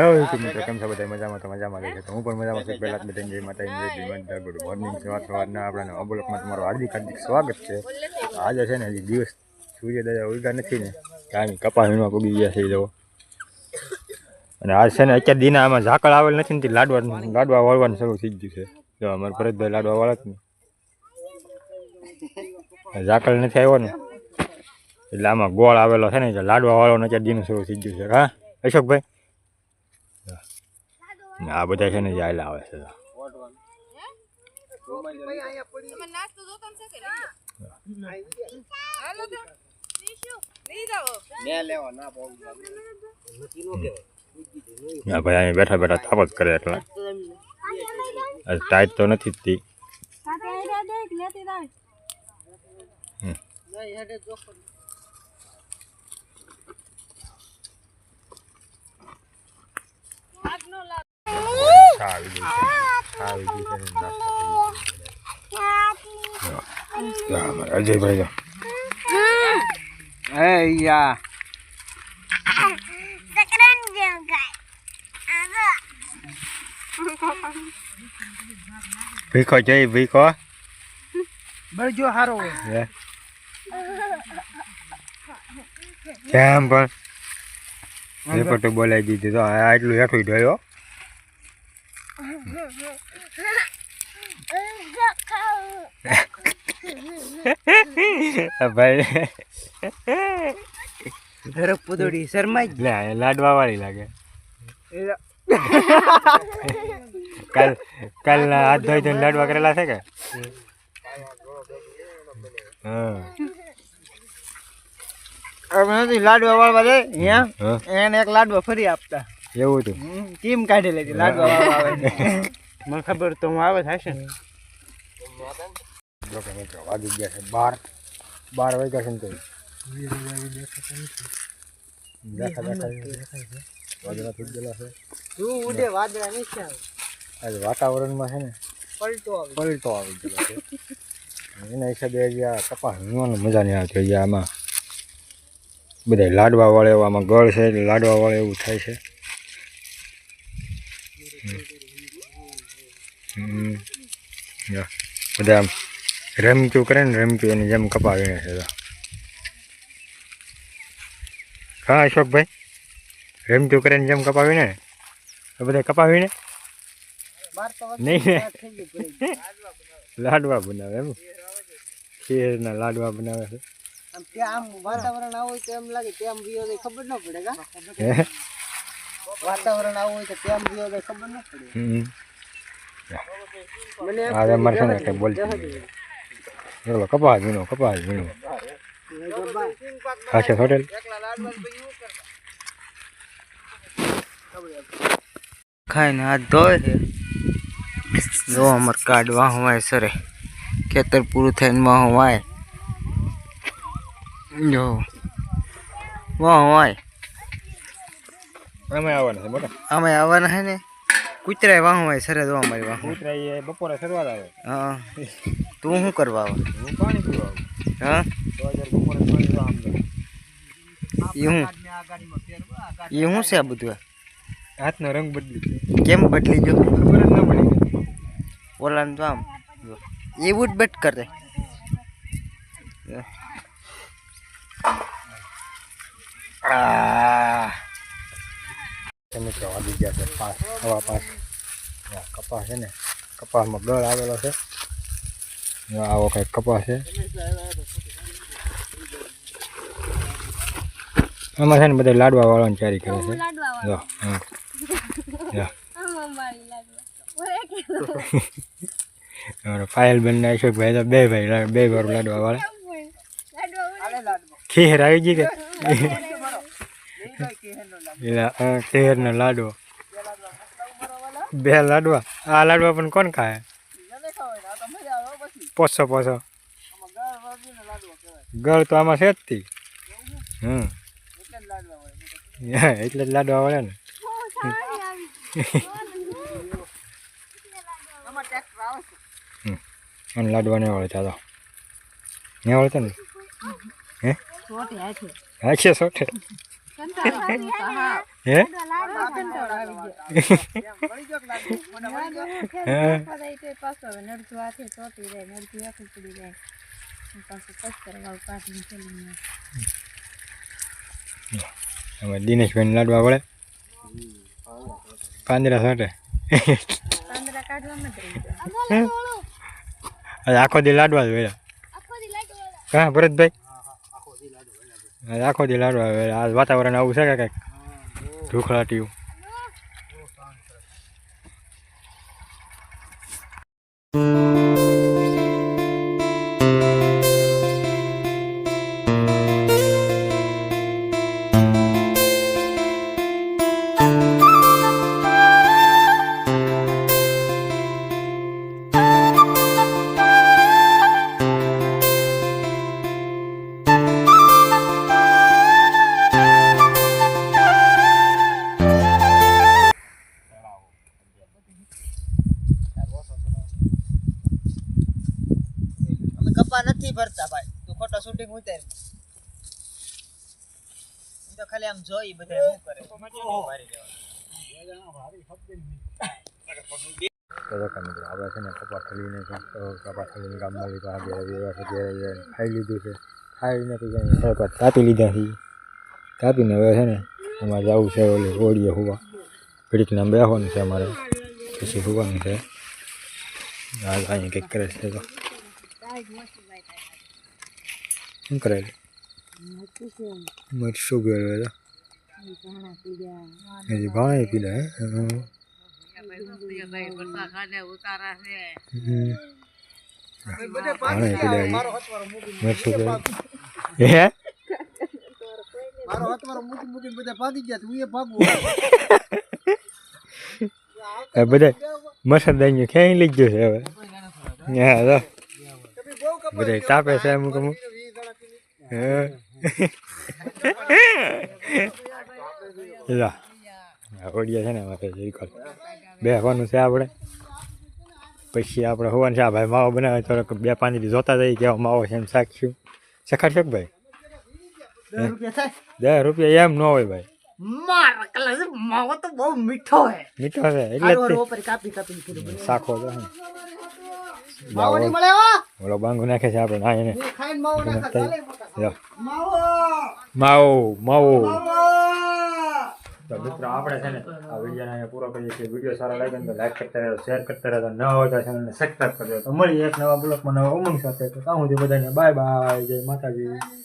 Hello મિત્રો કેમ છો બધા? મજામાં તો મજામાં રહેશે તો હું પણ મજામાં છું. પહેલાં બધા જય માતા જય માતા ગુડ મોર્નિંગ સવાર સવારના આપણા અબોલકમાં તમારું હાર્દિક હાર્દિક સ્વાગત છે. આજે છે ને હજી દિવસ સૂર્યોદય ઉગા નથી ને કાંઈ કપા વીણવા પૂગી ગયા છે જવો અને આજ છે ને અત્યારે દિના આમાં ઝાકળ આવેલ નથી ને તે લાડવા લાડવા વાળવાનું શરૂ થઈ ગયું છે. જો અમારે ભરતભાઈ લાડવા વાળા જ ને. ઝાકળ નથી આવ્યો ને એટલે આમાં ગોળ આવેલો છે ને લાડવા વાળવાનો અત્યારે દીનું શરૂ થઈ ગયું છે. હા અશોકભાઈ? આ બધા છે ને જાય લાવે આવે છે ભાઈ અહીં બેઠા બેઠા તાપ જ કરે એટલા. ટાઈટ તો નથી જ તી. ચા આવી ગઈ છે આવી ગઈ છે ગયો. અજયભાઈ એ યા ભીખો જઈ ભીખો બળજો હારો હોય. કેમ પણ રિપોર્ટ બોલાવી દીધું તો આટલું હેઠું જોયો ભાઈ. પુદોડી શરમાઈ લે આ લાડવા વાળી લાગે. કાલ કાલ હાથ ધોઈ ધોઈને લાડવા કરેલા છે કે? હા. લાડવા વાળવા દે એને એક લાડવા ફરી આપતા. એવું હતું. ટીમ કાઢી લેતી લાડવા મને ખબર તો હું આવે થશે ને. જો કે મિત્રો વાગી ગયા છે બાર. બાર વાગ્યા છે ને તો દેખા દેખા વાદળા થઈ ગયેલા છે. તું ઉડે વાદળા નહીં છે આજે વાતાવરણમાં છે ને પલટો આવે પલટો આવી ગયો છે. એના હિસાબે હજી આ કપાસ વીણવાની મજા નહીં આવતી. આમાં બધા લાડવા વાળે એવું આમાં ગળ છે લાડવા વાળે એવું થાય છે હમ. જો, બધા આમ રમક્યું કરે ને રમક્યું એની જેમ કપાવીને છે તો. હા અશોકભાઈ? રમક્યું કરે ને જેમ કપાવીને એ બધા કપા વીણે બાર તો નહીં ને. લાડવા બનાવે એમ? ખીરના લાડવા બનાવે છે? આમ વાતાવરણ આવું હોય તો એમ લાગે તેમ વિયો ખબર ન પડે વાતાવરણ આવું હોય તો તેમ વિયો ખબર ન પડે. હમ. મને એમ આ અમારે છે ને કંઈ બોલતી ચલો કપા કપાસ કપા વીણો. ખાશે હોટેલ. ખાઈને હાથ ધોય છે. જો અમાર કાર્ડ વાહવાય સરે. ખેતર પૂરું થઈને વાહવાય. જો. વાહવાય. અમે આવવાના છે બોલો. અમે આવવાના છે ને? કૂતરાય વાહવાય સરે જો અમારી વાહ કૂતરા એ બપોરે શરૂઆત આવે હા. તું શું કરવા આવે? હું પાણી પીવા આવું. હા? તો હજાર બપોરે પાણી તો આમ જાય. એ હું? એ શું છે આ બધું? હાથનો રંગ બદલી ગયો. કેમ બદલી જો ખબર જ ન પડી ઓલાને તો આમ જો. એવું જ બટ કરે. આ મિત્રો વાગી ગયા છે પાસ હવા પાસ. કપાસ છે ને કપાસમાં ગળ આવેલો છે. આવો કંઈક કપાસ છે. આમાં છે ને બધા લાડવા વાળવાની ચારી કરે છે. જો હા. પાયલ બેન ને અશોકભાઈ તો બે ભાઈ બે વાર લાડવા વાળા. ખીર આવી ગઈ કે? ખીરનો લાડવો. બે લાડવા. આ લાડવા પણ કોણ ખાય? પોસો પોસો. ગળ તો આમાં છે જ તી. હમ. એટલે જ લાડવા વળે ને. હમ. અને લાડવા નહીં વળે તો. નહીં વળતો ને? હે? હા છે તો હા? પડી અમે દિનેશભાઈ લાડવા વળે. પાંદરા સાથે. આખો દી લાડવા જ વેલા હા ભરતભાઈ? આખો દી લાડવા હવે આ વાતાવરણ આવું છે કે કંઈક? ઢુખલાટીયું અમે શૂટિંગ ઉતાર તો ખાલી આમ જોઈ બધા શું કરે. મિત્રો આપણે છે ને કપા ખલીને કપા ખલીને ગામમાં લીધા આગળ વ્યવહાર છે ખાઈ લીધું છે. ખાઈને પછી જાય સરકાર કાપી લીધા છે. કાપીને હવે છે ને અમારે જવું છે ઓલી હોળીએ હોવા. ઘડીક નામ બેસવાનું છે અમારે. પછી હોવાનું છે. હાલ અહીંયા કંઈક કરે છે તો. હજી. મરચું ગયેલું. હે? મારો હતવારો મૂકી મૂકીને બધા ભાગી ગયા હું? એ ભાગવું આ બધા મસરદાઈ ક્યાંય લઈ ગયો છે હવે? હા બધા તાપે છે અમુક અમુક. હા. ઓડિયા છે ને મારે જઈકલ બેસવાનું છે આપણે. પછી આપણે હોવાનું છે આ ભાઈ માવો બનાવે તો બે પાંચ દી જોતા જઈએ કેવો માવો છે એમ શાકશું શખાડશો કે ભાઈ? દસ રૂપિયા એમ ન હોય ભાઈ. માવો તો બહુ મીઠો હે મીઠો છે એટલે જ ઓલો બાંગો નાખે છે આપણે ના એને. ખાઈને માવો નાખા ચાલે લ્યો. માવો. માવો માવો. માવો. તો મિત્રો આપણે છે ને આ વિડીયોને અહીંયા પૂરો કરીએ છીએ. વીડિયો સારો લાગે ને તો લાઈક કરતા રહેજો શેર કરતા રહેજો. ન હોય તો ચેનલને સબસ્ક્રાઈબ કરજો. તો મળીએ એક નવા બ્લોગમાં નવા ઉમંગ સાથે. તો ત્યાં સુધી બધાને બાય બાય જય માતાજી.